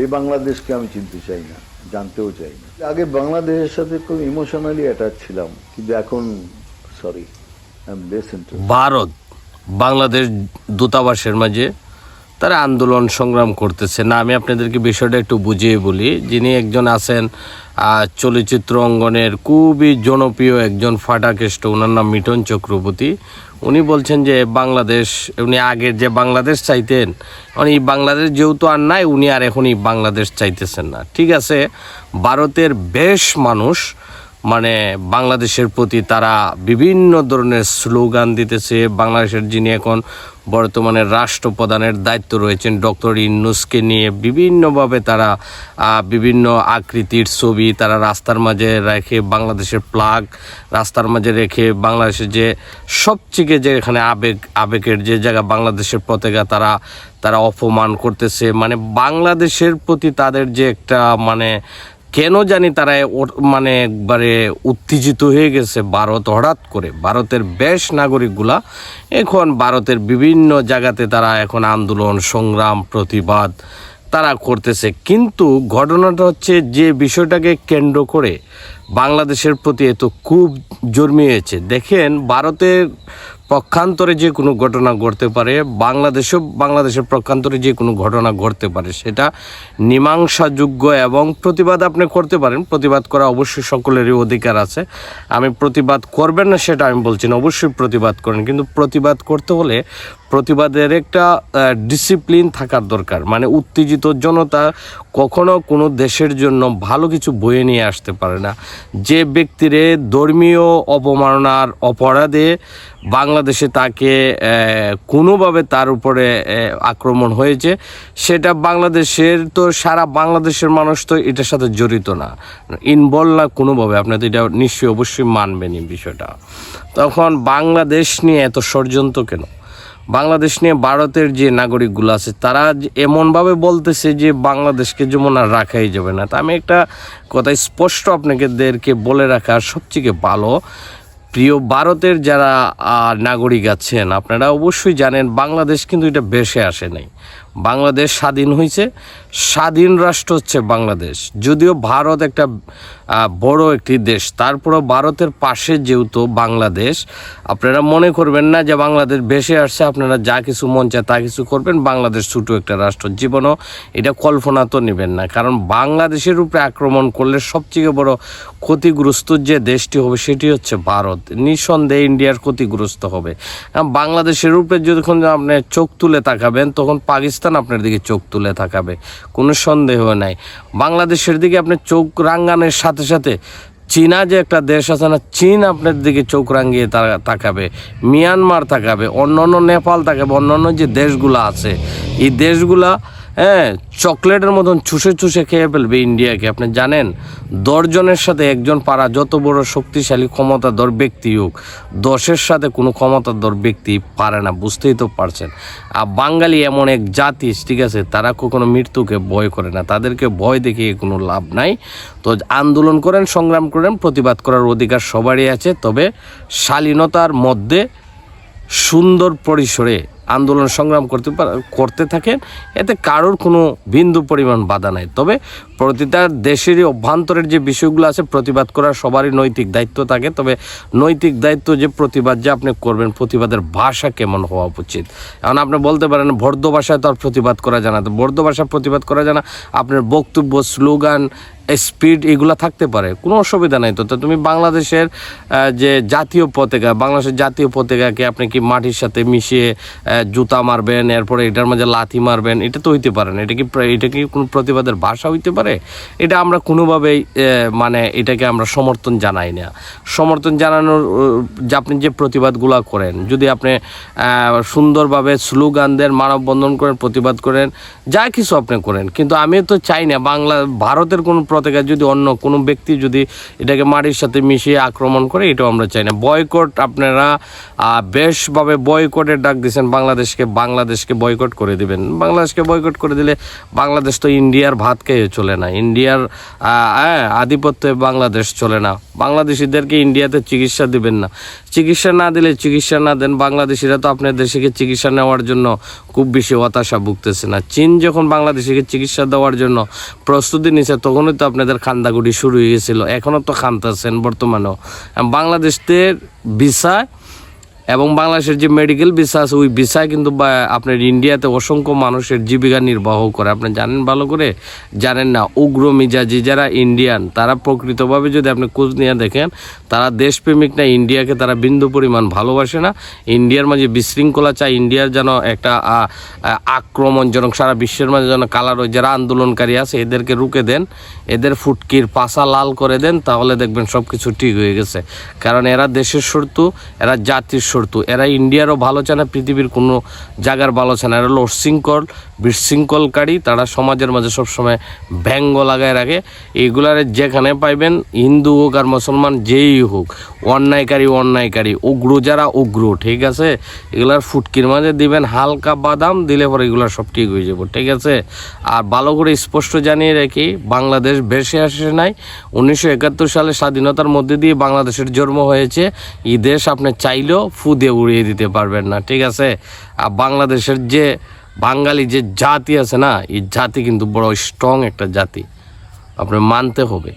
এই বাংলাদেশকে আমি চিনতে চাই না, জানতেও চাই না। আগে বাংলাদেশের সাথে খুব ইমোশনালি অ্যাটাচ ছিলাম, কিন্তু এখন সরি ভারত, বাংলাদেশ দূতাবাসের মাঝে তারা আন্দোলন সংগ্রাম করতেছে। না, আমি আপনাদেরকে বিষয়টা একটু বুঝিয়ে বলি। যিনি একজন আছেন চলচ্চিত্র অঙ্গনের খুবই জনপ্রিয় একজন ফাটাকেষ্ট, ওনার নাম মিঠন চক্রবর্তী। উনি বলছেন যে, বাংলাদেশ, উনি আগের যে বাংলাদেশ চাইতেন উনি বাংলাদেশ যেহেতু আর নাই, উনি আর এখনই বাংলাদেশ চাইতেছেন না। ঠিক আছে, ভারতের বেশ মানুষ মানে বাংলাদেশের প্রতি তারা বিভিন্ন ধরনের স্লোগান দিতেছে। বাংলাদেশের যিনি এখন বর্তমানে রাষ্ট্রপ্রধানের দায়িত্ব রয়েছেন, ডক্টর ইন্নুসকে নিয়ে বিভিন্নভাবে তারা বিভিন্ন আকৃতির ছবি তারা রাস্তার মাঝে রেখে বাংলাদেশের প্লাগ রাস্তার মাঝে রেখে বাংলাদেশের যে সবচেয়ে যে এখানে আবেগ, আবেগের যে জায়গা বাংলাদেশের পতাকা তারা তারা অপমান করতেছে। মানে বাংলাদেশের প্রতি তাদের যে একটা মানে কেন জানি তারা মানে একবারে উত্তেজিত হয়ে গেছে ভারত হঠাৎ করে। ভারতের বেশ নাগরিকগুলা এখন ভারতের বিভিন্ন জায়গাতে তারা এখন আন্দোলন, সংগ্রাম, প্রতিবাদ তারা করতেছে। কিন্তু ঘটনাটা হচ্ছে যে বিষয়টাকে কেন্দ্র করে বাংলাদেশের প্রতি এত খুব জন্মিয়েছে। দেখেন ভারতের পক্ষান্তরে যে কোনো ঘটনা ঘটতে পারে, বাংলাদেশেও, বাংলাদেশের পক্ষান্তরে যে কোনো ঘটনা ঘটতে পারে, সেটা মীমাংসাযোগ্য এবং প্রতিবাদ আপনি করতে পারেন। প্রতিবাদ করা অবশ্যই সকলেরই অধিকার আছে। আমি প্রতিবাদ করবেন না সেটা আমি বলছি না, অবশ্যই প্রতিবাদ করেন। কিন্তু প্রতিবাদ করতে হলে প্রতিবাদের একটা ডিসিপ্লিন থাকার দরকার। মানে উত্তেজিত জনতা কখনো কোনো দেশের জন্য ভালো কিছু বয়ে নিয়ে আসতে পারে না। যে ব্যক্তিরে ধর্মীয় অপমাননার অপরাধে বাংলাদেশে তাকে কোনোভাবে তার উপরে আক্রমণ হয়েছে, সেটা বাংলাদেশের তো, সারা বাংলাদেশের মানুষ তো এটার সাথে জড়িত না। ইনভলভ না কোনোভাবে, আপনি তো এটা নিশ্চয়ই অবশ্যই মানবেন এই বিষয়টা। তখন বাংলাদেশ নিয়ে এত ষড়যন্ত্র কেন? বাংলাদেশ নিয়ে ভারতের যে নাগরিকগুলো আছে, তারা এমনভাবে বলতেছে যে বাংলাদেশকে যেমন আর রাখাই যাবে না। তা আমি একটা কথা স্পষ্ট আপনাদেরকে বলে রাখা সবথেকে ভালো, প্রিয় ভারতের যারা নাগরিক আছেন, আপনারা অবশ্যই জানেন বাংলাদেশ কিন্তু এটা বেশে আসে নাই। বাংলাদেশ স্বাধীন হয়েছে স্বাধীন রাষ্ট্র হচ্ছে বাংলাদেশ। যদিও ভারত একটা বড় একটি দেশ, তারপরও ভারতের পাশে যেহেতু বাংলাদেশ, আপনারা মনে করবেন না যে বাংলাদেশ বেশে আসছে, আপনারা যা কিছু মন চায় তা কিছু করবেন, বাংলাদেশ ছোটো একটা রাষ্ট্র। জীবনও এটা কল্পনা তো নেবেন না, কারণ বাংলাদেশের উপরে আক্রমণ করলে সবচেয়ে বড় ক্ষতিগ্রস্ত যে দেশটি হবে সেটি হচ্ছে ভারত। নিঃসন্দেহে ইন্ডিয়ার ক্ষতিগ্রস্ত হবে। কারণ বাংলাদেশের উপরে যখন আপনি চোখ তুলে তাকাবেন, তখন পাকিস্তান আপনার দিকে চোখ তুলে থাকাবে কোনো সন্দেহ নাই। বাংলাদেশের দিকে আপনি চোখ রাঙ্গানের সাথে সাথে চীনা যে একটা দেশ আছে না, চীন আপনার দিকে চোখ রাঙিয়ে তাকাবে, মিয়ানমার তাকাবে অন্য অন্য নেপাল তাকাবে অন্য অন্য যে দেশগুলো আছে, এই দেশগুলা হ্যাঁ চকলেটের মতন চুষে চুষে খেয়ে ফেলবে ইন্ডিয়াকে। আপনি জানেন, দশজনের সাথে একজন পারা যত বড় শক্তিশালী, ক্ষমতাধর ব্যক্তি হোক, দশের সাথে কোনো ক্ষমতাধর ব্যক্তি পারে না, বুঝতেই তো পারছেন। আর বাঙালি এমন এক জাতি, ঠিক আছে, তারা কখনো মৃত্যুকে ভয় করে না। তাদেরকে ভয় দেখিয়ে কোনো লাভ নাই। তো আন্দোলন করেন, সংগ্রাম করেন, প্রতিবাদ করার অধিকার সবারই আছে। তবে শালীনতার মধ্যে সুন্দর পরিসরে আন্দোলন সংগ্রাম করতে করতে থাকেন। এতে কারোর কোনো বিন্দু পরিমাণ বাধা নাই। তবে প্রতিটা দেশেরই অভ্যন্তরের যে বিষয়গুলো আছে, প্রতিবাদ করার সবারই নৈতিক দায়িত্ব থাকে। তবে নৈতিক দায়িত্ব যে প্রতিবাদ যে আপনি করবেন, প্রতিবাদের ভাষা কেমন হওয়া উচিত? এখন আপনি বলতে পারেন ভর্দ ভাষায় তো আর প্রতিবাদ করা জানা তো ভর্দ ভাষায় প্রতিবাদ করা জানা আপনার বক্তব্য, স্লোগান স্পিড এগুলা থাকতে পারে, কোনো অসুবিধা নাই তো। তুমি বাংলাদেশের যে জাতীয় পতাকা, বাংলাদেশের জাতীয় পতাকাকে আপনি কি মাটির সাথে মিশিয়ে জুতা মারবেন, এরপরে এটার মাঝে লাথি মারবেন, এটা তো হইতে পারে না। এটা কি এটা কি কোনো প্রতিবাদের ভাষা হইতে পারে? এটা আমরা কোনোভাবেই মানে এটাকে আমরা সমর্থন জানাই না। সমর্থন জানানোর আপনি যে প্রতিবাদগুলো করেন, যদি আপনি সুন্দরভাবে স্লোগান দেন মানববন্ধন করেন, প্রতিবাদ করেন, যা কিছু আপনি করেন। কিন্তু আমি তো চাই না বাংলা, ভারতের কোনো প্রতি থেকে যদি অন্য কোনো ব্যক্তি যদি এটাকে মাটির সাথে মিশিয়ে আক্রমণ করে, এটাও আমরা চাই না। বয়কট আপনারা বেশভাবে বয়কটের ডাক দিয়েছেন, বাংলাদেশকে বাংলাদেশকে বয়কট করে দিবেন। বাংলাদেশকে বয়কট করে দিলে বাংলাদেশ তো ইন্ডিয়ার ভাত খেয়ে চলে না। ইন্ডিয়ার আধিপত্যে বাংলাদেশ চলে না। বাংলাদেশিদেরকে ইন্ডিয়াতে চিকিৎসা দিবেন না। চিকিৎসা না দিলে চিকিৎসা না দেন বাংলাদেশিরা তো আপনার দেশকে চিকিৎসা নেওয়ার জন্য খুব বেশি হতাশা ভুগতেছে না। চীন যখন বাংলাদেশিকে চিকিৎসা দেওয়ার জন্য প্রস্তুতি নিছে, তখনই আপনাদের খান্দাগুড়ি শুরু হয়ে গেছিল। এখনও তো খান্তাছেন বর্তমানেও। বাংলাদেশের ভিসা এবং বাংলাদেশের যে মেডিকেল ভিসা আছে, ওই ভিসা কিন্তু আপনার ইন্ডিয়াতে অসংখ্য মানুষের জীবিকা নির্বাহ করে। আপনি জানেন ভালো করে? জানেন না, উগ্র মিজাজি যারা ইন্ডিয়ান তারা প্রকৃতভাবে যদি আপনি খোঁজ নিয়ে দেখেন, তারা দেশপ্রেমিক না ইন্ডিয়াকে তারা বিন্দু পরিমাণ ভালোবাসে না। ইন্ডিয়ার মাঝে বিশৃঙ্খলা চায় ইন্ডিয়ার যেন একটা আক্রমণজনক, সারা বিশ্বের মাঝে যেন কালার যারা আন্দোলনকারী আছে, এদেরকে রুকে দেন, এদের ফুটকির পাশা লাল করে দেন, তাহলে দেখবেন সব কিছু ঠিক হয়ে গেছে। কারণ এরা দেশের শত্রু, এরা জাতির শত্রু এরা ইন্ডিয়ারও ভালো চায় না পৃথিবীর কোনো জায়গার ভালো চায় না এরা হলো উশৃঙ্খল বিশৃঙ্খলকারী, তারা সমাজের মাঝে সবসময় ব্যঙ্গ লাগায় রাখে। এইগুলার যেখানে পাইবেন, হিন্দু হোক আর মুসলমান, যেই হোক, অন্যায়কারী অন্যায়কারী, উগ্র যারা উগ্র, ঠিক আছে? এগুলার ফুটকির মাঝে দিবেন হালকা বাদাম, দিলে পরে এগুলো সব ঠিক হয়ে যাব, ঠিক আছে? আর ভালো করে স্পষ্ট জানিয়ে রাখি, বাংলাদেশ বেশি আসে নাই। উনিশশো একাত্তর সালে স্বাধীনতার মধ্যে দিয়ে বাংলাদেশের জন্ম হয়েছে। এই দেশ আপনি চাইলেও ফু দিয়ে উড়িয়ে দিতে পারবেন না, ঠিক আছে? আর বাংলাদেশের যে বাঙালি যে জাতি আছে না, এই জাতি কিন্তু বড় স্ট্রং একটা জাতি। আপনার মানতে হবে।